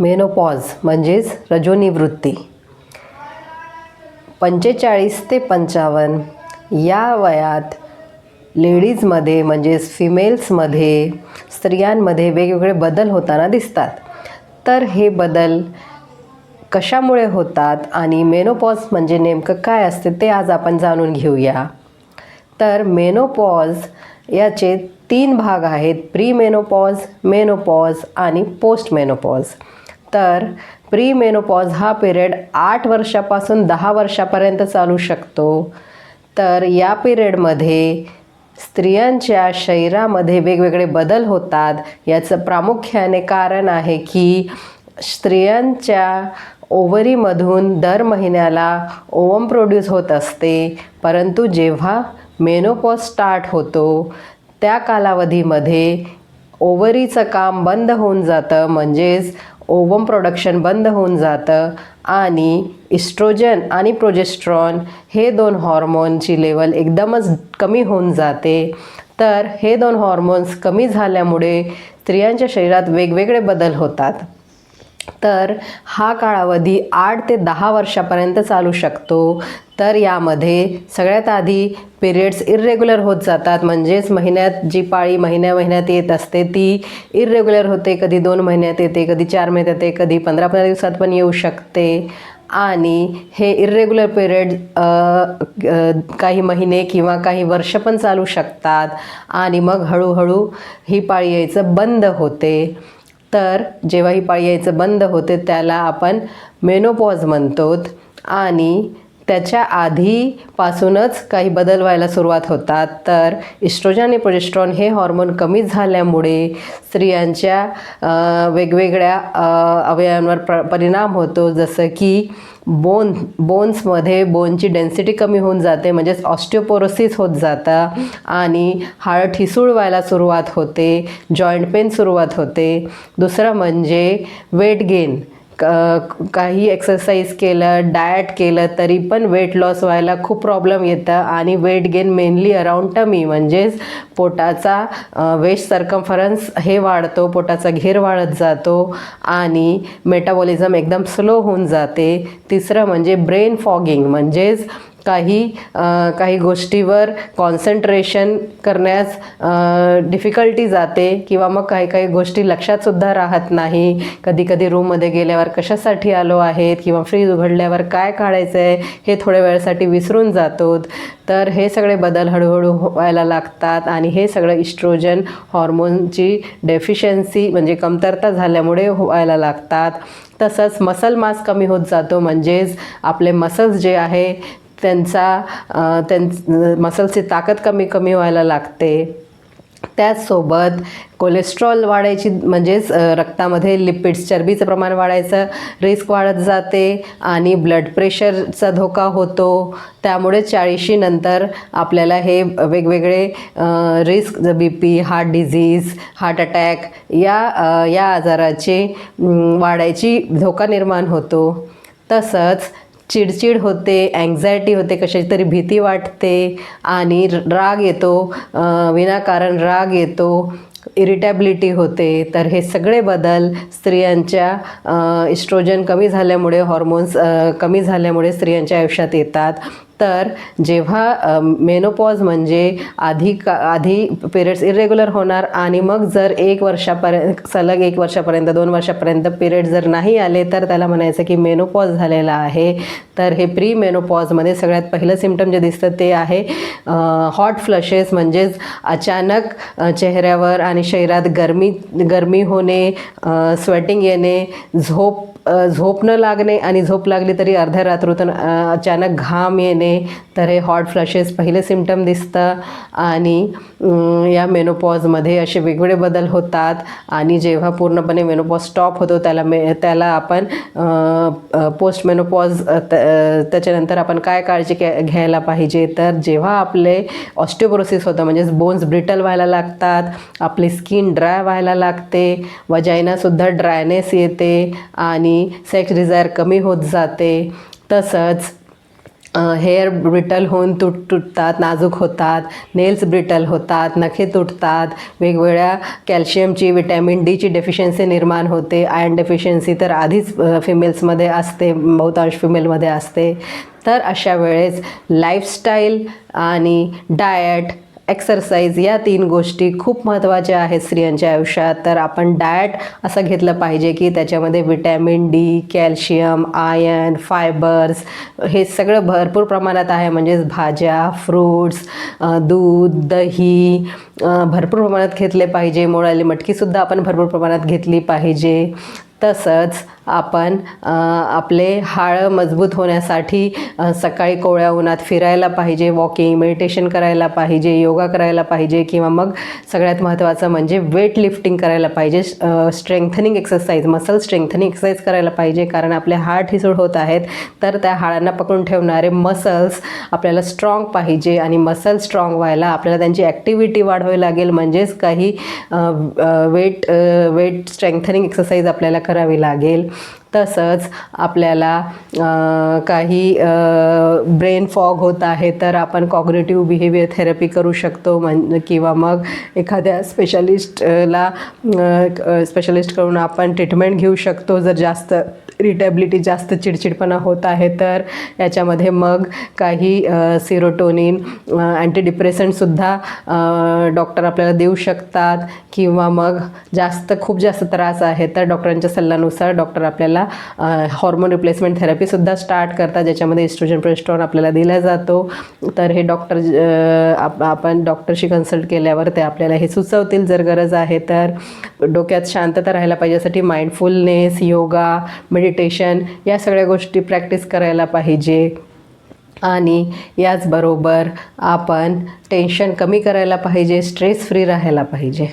Menopause म्हणजेच रजोनिवृत्ती. पंचेचाळीस ते पंचावन्न या वयात लेडीजमध्ये म्हणजेच फिमेल्समध्ये स्त्रियांमध्ये वेगवेगळे बदल होताना दिसतात. तर हे बदल कशामुळे होतात आणि मेनोपॉज म्हणजे नेमकं काय असते ते आज आपण जाणून घेऊया. तर मेनोपॉज याचे तीन भाग आहेत. प्री मेनोपॉज मेनोपॉज आणि पोस्ट मेनोपॉज तर प्री मेनोपॉज हा पिरियड आठ वर्षापासून दहा वर्षापर्यंत चालू शकतो. तर या पिरियडमध्ये स्त्रियांच्या शरीरामध्ये वेगवेगळे बदल होतात. याचं प्रामुख्याने कारण आहे की स्त्रियांच्या ओव्हरीमधून दर महिन्याला ओवम प्रोड्यूस होत असते. परंतु जेव्हा मेनोपॉज स्टार्ट होतो त्या कालावधीमध्ये ओवरीचं काम बंद होऊन जातं. म्हणजेच ओवम प्रोडक्शन बंद होऊन जातं आणि इस्ट्रोजन आणि प्रोजेस्ट्रॉन हे दोन हॉर्मोनची लेवल एकदमच कमी होऊन जाते. तर हे दोन हॉर्मोन्स कमी झाल्यामुळे स्त्रियांच्या शरीरात वेगवेगळे बदल होतात. तर हा कालावधी आठ ते दहा वर्षापर्यंत चालू शकतो. तर यामध्ये सगळ्यात आधी पिरियड्स इर्रेग्युलर होत जातात. म्हणजेच महिन्यात जी पाळी महिन्या महिन्यात येत असते ती इर्रेग्युलर होते. कधी दोन महिन्यात येते कधी चार महिन्यात येते कधी पंधरा पंधरा दिवसात पण येऊ शकते. आणि हे इर्रेग्युलर पिरियड काही महिने किंवा काही वर्ष पण चालू शकतात. आणि मग हळूहळू ही पाळी यायचं बंद होते. तर जेव्हा ही पाळी यायचं बंद होते त्याला आपण मेनोपॉज म्हणतो आणि त्याच्या आधीपासूनच काही बदल व्हायला सुरुवात होतात. तर इस्ट्रोजन आणि प्रोजेस्ट्रॉन हे हॉर्मोन कमी झाल्यामुळे स्त्रियांच्या वेगवेगळ्या अवयवांवर प्र परिणाम होतो. जसं की बोन बोन्समध्ये बोनची डेन्सिटी कमी होऊन जाते म्हणजेच ऑस्टिओपोरोसिस होत जातं आणि हाळ ठिसूळ व्हायला सुरुवात होते जॉईंट पेन सुरुवात होते. दुसरं म्हणजे वेट गेन काही एक्सरसाइज केलं डाएट केलं तरी पण वेट लॉस व्हायला खूप प्रॉब्लेम येतं आणि weight gain mainly around tummy म्हणजेच पोटाचा वेस्ट सर्कम्फरन्स हे वाढतो पोटाचा घेर वाढत जातो आणि मेटाबॉलिझम एकदम स्लो होऊन जाते. तिसरं म्हणजे ब्रेन फॉगिंग म्हणजेच काही काही गोष्टीवर कॉन्सन्ट्रेशन करण्यास डिफिकल्टी जाते किंवा मग काही काही गोष्टी लक्षातसुद्धा राहत नाही. कधी कधी रूममध्ये गेल्यावर कशासाठी आलो आहेत किंवा फ्रीज उघडल्यावर काय काढायचं आहे हे थोड्या वेळासाठी विसरून जातो तर हे सगळे बदल हळूहळू हो, व्हायला लागतात आणि हे सगळं इस्ट्रोजन हॉर्मोनची डेफिशियन्सी म्हणजे कमतरता झाल्यामुळे व्हायला लागतात. तसंच मसल मास कमी होत जातो. म्हणजेच आपले मसल्स जे आहे त्यांचा त्यां मसल्सची ताकद कमी कमी व्हायला लागते. त्याचसोबत कोलेस्ट्रॉल वाढायची म्हणजेच रक्तामध्ये लिपिड्स चरबीचं प्रमाण वाढायचं रिस्क वाढत जाते आणि ब्लड प्रेशरचा धोका होतो. त्यामुळे चाळीशीनंतर आपल्याला हे वेगवेगळे risk B P heart disease heart attack या या आजाराचे वाढायची धोका निर्माण होतो. तसंच चिडचिड होते अँझायटी होते कशाची तरी भीती वाटते आणि राग येतो विनाकारण राग येतो इरिटॅबिलिटी होते. तर हे सगळे बदल स्त्रियांच्या इस्ट्रोजन कमी झाल्यामुळे हॉर्मोन्स कमी झाल्यामुळे स्त्रियांच्या आयुष्यात येतात. तर जेव्हा मेनोपॉज म्हणजे आधी का आधी पिरियड्स इरेग्युलर होणार आणि मग जर एक वर्षापर्यंत सलग एक वर्षापर्यंत दोन वर्षापर्यंत पिरियड जर नाही आले तर त्याला म्हणायचं की मेनोपॉज झालेला आहे. तर हे प्री मेनोपॉजमध्ये सगळ्यात पहिलं सिमटम जे दिसतं ते आहे हॉट फ्लशेस म्हणजेच अचानक चेहऱ्यावर आणि शरीरात गरमी गरमी होणे स्वेटिंग येणे झोप झोप न लागणे आणि झोप लागली तरी अर्ध्या रात्रीतून अचानक घाम येणे तर हे हॉट फ्लॅशेस पहिले सिमटम दिसतं. आणि या मेनोपॉजमध्ये असे वेगवेगळे बदल होतात. आणि जेव्हा पूर्णपणे मेनोपॉज स्टॉप होतो त्याला मे त्याला आपण पोस्ट मेनोपॉज त्याच्यानंतर आपण काय काळजी घ्यायला पाहिजे? तर जेव्हा आपले ऑस्टिओप्रोसिस होतं म्हणजेच बोन्स ब्रिटल व्हायला लागतात आपली स्किन ड्राय व्हायला लागते वजायनासुद्धा ड्रायनेस येते आणि सेक्स डिझायर कमी होत जाते. तसंच हेअर ब्रिटल होऊन तुट तुटतात नाजूक होतात नेल्स ब्रिटल होतात नखे तुटतात वेगवेगळ्या कॅल्शियमची विटॅमिन डीची डेफिशियन्सी निर्माण होते. आयर्न डेफिशियन्सी तर आधीच फिमेल्समध्ये असते बहुतांश फिमेलमध्ये असते. तर अशा वेळेस लाईफस्टाईल आणि डायट एक्सरसाइज या तीन गोष्टी खूप महत्त्वाच्या आहेत स्त्रियांच्या आयुष्यात. तर आपण डाएट असं घेतलं पाहिजे की त्याच्यामध्ये vitamin D calcium iron fibres हे सगळं भरपूर प्रमाणात आहे. म्हणजेच भाज्या फ्रूट्स दूध दही भरपूर प्रमाणात घेतले पाहिजे. मोळाली मटकीसुद्धा आपण भरपूर प्रमाणात घेतली पाहिजे. तसंच आपण आपले हाळं मजबूत होण्यासाठी सकाळी कोवळ्या उन्हात फिरायला पाहिजे वॉकिंग मेडिटेशन करायला पाहिजे योगा करायला पाहिजे किंवा मग सगळ्यात महत्त्वाचं म्हणजे वेट लिफ्टिंग करायला पाहिजे strengthening exercise muscle strengthening exercise करायला पाहिजे. कारण आपले हाड ठिसूळ होत आहेत तर त्या हाडांना पकडून ठेवणारे मसल्स आपल्याला स्ट्रॉंग पाहिजे आणि मसल स्ट्रॉंग व्हायला आपल्याला त्यांची ॲक्टिव्हिटी वाढवावी लागेल. म्हणजेच काही वेट वेट स्ट्रेंथनिंग एक्सरसाइज आपल्याला करावी लागेल. तसंच आपल्याला काही ब्रेन फॉग होत आहे तर आपण कॉग्नेटिव्ह बिहेवियर थेरपी करू शकतो म्हण किंवा मग एखाद्या स्पेशलिस्टला स्पेशलिस्टकडून आपण ट्रीटमेंट घेऊ शकतो. जर जास्त इरिटेबिलिटी जास्त चिडचिडपणा होत आहे तर याच्यामध्ये मग काही सिरोटोनिन अँटी डिप्रेसंटसुद्धा डॉक्टर आपल्याला देऊ शकतात. किंवा मग जास्त खूप जास्त त्रास आहे तर डॉक्टरांच्या सल्ल्यानुसार डॉक्टर आपल्याला आपल्याला हॉर्मोन रिप्लेसमेंट थेरपीसुद्धा स्टार्ट करतात ज्याच्यामध्ये इस्ट्रोजन प्रेस्ट्रॉन आपल्याला दिला जातो. तर हे डॉक्टर आप आपण डॉक्टरशी कन्सल्ट केल्यावर ते आपल्याला हे सुचवतील जर गरज आहे तर. डोक्यात शांतता राहायला पाहिजे यासाठी माइंडफुलनेस योगा मेडिटेशन या सगळ्या गोष्टी प्रॅक्टिस करायला पाहिजे. आणि याचबरोबर आपण टेन्शन कमी करायला पाहिजे स्ट्रेस फ्री राहायला पाहिजे.